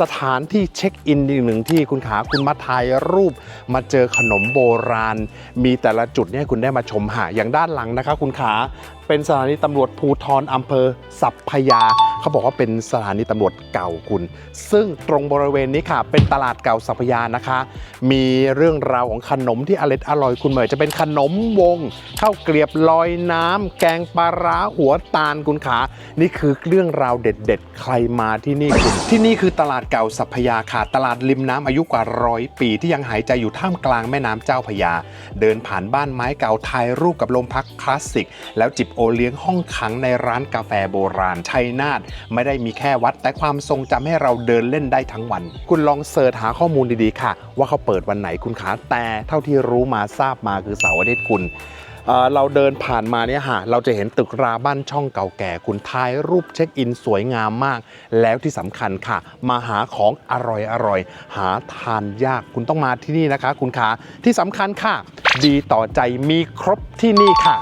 สถานที่เช็คอินอีกหนึ่งที่คุณขาคุณมาถ่ายรูป มาเจอขนมโบราณ มีแต่ละจุดเนี่ยคุณได้มาชมหาอย่างด้านหลังนะคะ คุณขา เป็นสถานีตำรวจภูทรอำเภอสัพพยา เขาบอกว่าเป็นสถานีตำรวจเก่าคุณ ซึ่งตรงบริเวณนี้ค่ะ เป็นตลาดเก่าสัพพยานะคะ มีเรื่องราวของขนมที่อร่อยอร่อยคุณเหมยจะเป็นขนมวงข้าวเกลียบลอยน้ำแกงปลาร้าหัวตาลคุณขานี่คือเรื่องราวเด็ด ๆ ใครมาที่นี่คุณ ที่นี่คือตลาดเก่าสัพพยาค่ะ ตลาดริมน้ำอายุกว่าร้อยปีที่ยังหายใจอยู่ท่ามกลางแม่น้ำเจ้าพยา เดินผ่านบ้านไม้เก่าถ่ายรูปกับโรงพักคลาสสิก แล้วจิบโอเลี้ยงห้องขังในร้านกาแฟโบราณชัยนาทไม่ได้มีแค่วัด แต่ความทรงจำให้เราเดินเล่นได้ทั้งวัน คุณลองเสิร์ชหาข้อมูลดีๆค่ะ ว่าเขาเปิดวันไหนคุณขาแต่เท่าที่รู้มาทราบมาคือเสาร์อาทิตย์คุณเราเดินผ่านมาเนี่ยฮะเราจะเห็นตึกราบ้านช่องเก่าแก่คุณถ่ายรูปเช็คอินสวยงามมาก แล้วที่สำคัญค่ะ มาหาของอร่อยอร่อยๆหาทานยากคุณต้องมาที่นี่นะคะ คุณขาที่สำคัญค่ะ ดีต่อใจมีครบที่นี่ค่ะ